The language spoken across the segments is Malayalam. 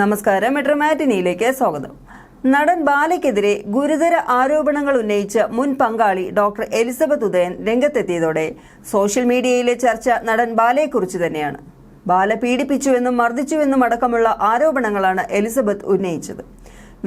നമസ്കാരം. മെട്രോമാറ്റിനിയിലേക്ക് സ്വാഗതം. നടൻ ബാലയ്ക്കെതിരെ ഗുരുതര ആരോപണങ്ങൾ ഉന്നയിച്ച് മുൻ പങ്കാളി ഡോക്ടർ എലിസബത്ത് ഉദയൻ രംഗത്തെത്തിയതോടെ സോഷ്യൽ മീഡിയയിലെ ചർച്ച നടൻ ബാലയെക്കുറിച്ച് തന്നെയാണ്. ബാല പീഡിപ്പിച്ചുവെന്നും മർദ്ദിച്ചുവെന്നും അടക്കമുള്ള ആരോപണങ്ങളാണ് എലിസബത്ത് ഉന്നയിച്ചത്.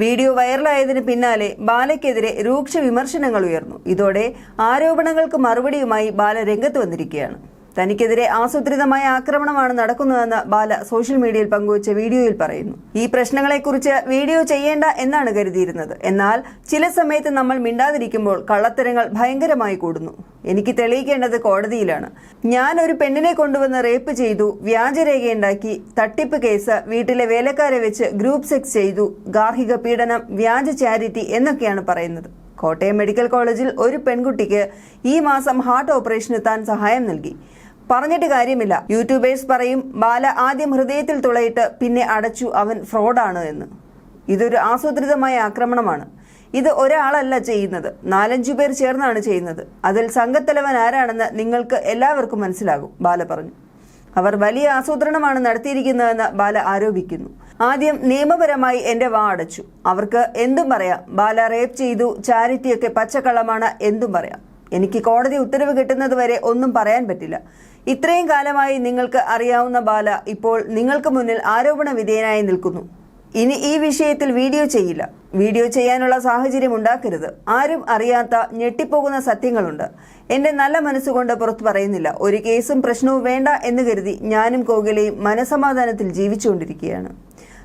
വീഡിയോ വൈറലായതിനു പിന്നാലെ ബാലയ്ക്കെതിരെ രൂക്ഷ വിമർശനങ്ങൾ ഉയർന്നു. ഇതോടെ ആരോപണങ്ങൾക്ക് മറുപടിയുമായി ബാല രംഗത്ത് വന്നിരിക്കുകയാണ്. തനിക്കെതിരെ ആസൂത്രിതമായ ആക്രമണമാണ് നടക്കുന്നതെന്ന് ബാല സോഷ്യൽ മീഡിയയിൽ പങ്കുവച്ച വീഡിയോയിൽ പറയുന്നു. ഈ പ്രശ്നങ്ങളെക്കുറിച്ച് വീഡിയോ ചെയ്യേണ്ട എന്നാണ് കരുതിയിരുന്നത്. എന്നാൽ ചില സമയത്ത് നമ്മൾ മിണ്ടാതിരിക്കുമ്പോൾ കള്ളത്തരങ്ങൾ ഭയങ്കരമായി കൂടുന്നു. എനിക്ക് തെളിയിക്കേണ്ടത് കോടതിയിലാണ്. ഞാൻ ഒരു പെണ്ണിനെ കൊണ്ടുവന്ന് റേപ്പ് ചെയ്തു വ്യാജരേഖയുണ്ടാക്കി തട്ടിപ്പ് കേസ് വീട്ടിലെ വേലക്കാരെ വെച്ച് ഗ്രൂപ്പ് സെക്സ് ചെയ്തു ഗാർഹിക പീഡനം വ്യാജ ചാരിറ്റി എന്നൊക്കെയാണ് പറയുന്നത്. കോട്ടയം മെഡിക്കൽ കോളേജിൽ ഒരു പെൺകുട്ടിക്ക് ഈ മാസം ഹാർട്ട് ഓപ്പറേഷന് താൻ സഹായം നൽകി. പറഞ്ഞിട്ട് കാര്യമില്ല. യൂട്യൂബേഴ്സ് പറയും ബാല ആദ്യം ഹൃദയത്തിൽ തുളയിട്ട് പിന്നെ അടച്ചു അവൻ ഫ്രോഡാണ് എന്ന്. ഇതൊരു ആസൂത്രിതമായ ആക്രമണമാണ്. ഇത് ഒരാളല്ല ചെയ്യുന്നത്. നാലഞ്ചു പേർ ചേർന്നാണ് ചെയ്യുന്നത്. അതിൽ സംഘത്തലവൻ ആരാണെന്ന് നിങ്ങൾക്ക് എല്ലാവർക്കും മനസ്സിലാകും ബാല പറഞ്ഞു. അവർ വലിയ ആസൂത്രണമാണ് നടത്തിയിരിക്കുന്നതെന്ന് ബാല ആരോപിക്കുന്നു. ആദ്യം നിയമപരമായി എന്റെ വാ അടച്ചു. അവർക്ക് എന്തും പറയാം. ബാല റേപ്പ് ചെയ്തു ചാരിറ്റിയൊക്കെ പച്ചക്കള്ളമാണ് എന്തും പറയാം. എനിക്ക് കോടതി ഉത്തരവ് കിട്ടുന്നത് വരെ ഒന്നും പറയാൻ പറ്റില്ല. ഇത്രയും കാലമായി നിങ്ങൾക്ക് അറിയാവുന്ന ബാല ഇപ്പോൾ നിങ്ങൾക്ക് മുന്നിൽ ആരോപണ വിധേയനായി നിൽക്കുന്നു. ഇനി ഈ വിഷയത്തിൽ വീഡിയോ ചെയ്യില്ല. വീഡിയോ ചെയ്യാനുള്ള സാഹചര്യം ഉണ്ടാക്കരുത്. ആരും അറിയാത്ത ഞെട്ടിപ്പോകുന്ന സത്യങ്ങളുണ്ട്. എന്റെ നല്ല മനസ്സുകൊണ്ട് പുറത്തു പറയുന്നില്ല. ഒരു കേസും പ്രശ്നവും വേണ്ട എന്ന് കരുതി ഞാനും കോകിലയും മനസമാധാനത്തിൽ ജീവിച്ചുകൊണ്ടിരിക്കുകയാണ്.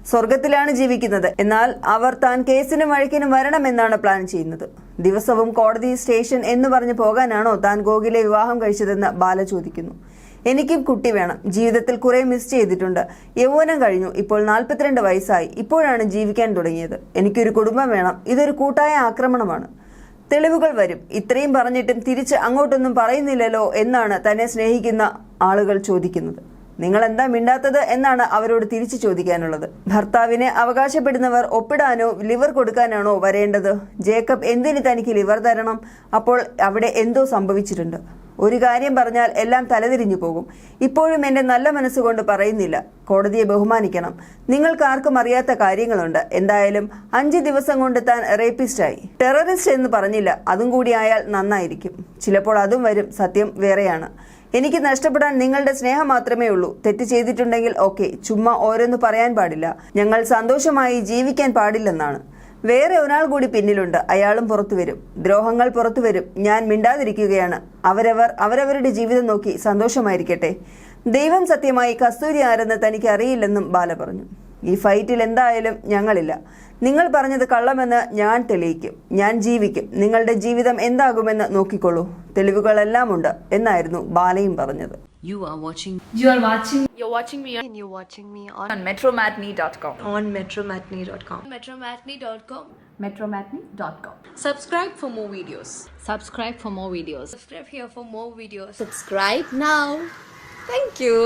സ്വർഗത്തിലാണ് ജീവിക്കുന്നത്. എന്നാൽ അവർ താൻ കേസിനും വഴക്കിനും വരണമെന്നാണ് പ്ലാൻ ചെയ്യുന്നത്. ദിവസവും കോടതി സ്റ്റേഷൻ എന്ന് പറഞ്ഞ് പോകാനാണോ താൻ ഗോകുലെ വിവാഹം കഴിച്ചതെന്ന് ബാല ചോദിക്കുന്നു. എനിക്കും കുട്ടി വേണം. ജീവിതത്തിൽ കുറെ മിസ് ചെയ്തിട്ടുണ്ട്. യൗവനം കഴിഞ്ഞു. ഇപ്പോൾ നാൽപ്പത്തിരണ്ട് വയസ്സായി. ഇപ്പോഴാണ് ജീവിക്കാൻ തുടങ്ങിയത്. എനിക്കൊരു കുടുംബം വേണം. ഇതൊരു കൂട്ടായ ആക്രമണമാണ്. തെളിവുകൾ വരും. ഇത്രയും പറഞ്ഞിട്ടും തിരിച്ച് അങ്ങോട്ടൊന്നും പറയുന്നില്ലല്ലോ എന്നാണ് തന്നെ സ്നേഹിക്കുന്ന ആളുകൾ ചോദിക്കുന്നത്. നിങ്ങൾ എന്താ മിണ്ടാത്തത് എന്നാണ് അവരോട് തിരിച്ചു ചോദിക്കാനുള്ളത്. ഭർത്താവിനെ അവകാശപ്പെടുന്നവർ ഒപ്പിടാനോ ലിവർ കൊടുക്കാനാണോ വരേണ്ടത്? ജേക്കബ് എന്തിന് തനിക്ക് ലിവർ തരണം? അപ്പോൾ അവിടെ എന്തോ സംഭവിച്ചിട്ടുണ്ട്. ഒരു കാര്യം പറഞ്ഞാൽ എല്ലാം തലതിരിഞ്ഞു പോകും. ഇപ്പോഴും എന്റെ നല്ല മനസ്സുകൊണ്ട് പറയുന്നില്ല. കോടതിയെ ബഹുമാനിക്കണം. നിങ്ങൾക്ക് ആർക്കും അറിയാത്ത കാര്യങ്ങളുണ്ട്. എന്തായാലും അഞ്ച് ദിവസം കൊണ്ട് താൻ റേപ്പിസ്റ്റായി. ടെററിസ്റ്റ് എന്ന് പറഞ്ഞില്ല. അതും കൂടി ആയാൽ നന്നായിരിക്കും. ചിലപ്പോൾ അതും വരും. സത്യം വേറെയാണ്. എനിക്ക് നഷ്ടപ്പെടാൻ നിങ്ങളുടെ സ്നേഹം മാത്രമേ ഉള്ളൂ. തെറ്റ് ചെയ്തിട്ടുണ്ടെങ്കിൽ ഓക്കെ ചുമ്മാ ഓരോന്ന് പറയാൻ പാടില്ല. ഞങ്ങൾ സന്തോഷമായി ജീവിക്കാൻ പാടില്ലെന്നാണ്. വേറെ ഒരാൾ കൂടി പിന്നിലുണ്ട്. അയാളും പുറത്തു വരും. ദ്രോഹങ്ങൾ പുറത്തു വരും. ഞാൻ മിണ്ടാതിരിക്കുകയാണ്. അവരവർ അവരവരുടെ ജീവിതം നോക്കി സന്തോഷമായിരിക്കട്ടെ. ദൈവം സത്യമായി കസ്തൂരി ആരെന്ന് തനിക്ക് അറിയില്ലെന്നും ബാല പറഞ്ഞു. ഈ ഫൈറ്റിൽ എന്തായാലും ഞങ്ങളില്ല നിങ്ങൾ പറഞ്ഞത് കള്ളമെന്ന് ഞാൻ തെളിയിക്കും ഞാൻ ജീവിക്കും നിങ്ങളുടെ ജീവിതം എന്താകുമെന്ന് നോക്കിക്കൊള്ളൂ തെളിവുകളെല്ലാം ഉണ്ട് എന്നായിരുന്നു ബാലയും പറഞ്ഞത് You are watching You are watching You're watching me and you're watching me on, on metromatney.com. on metromatney.com. metromatney.com. Metromatney.com. Subscribe for more videos. subscribe for more videos. Subscribe here for more videos. Subscribe now. Thank you.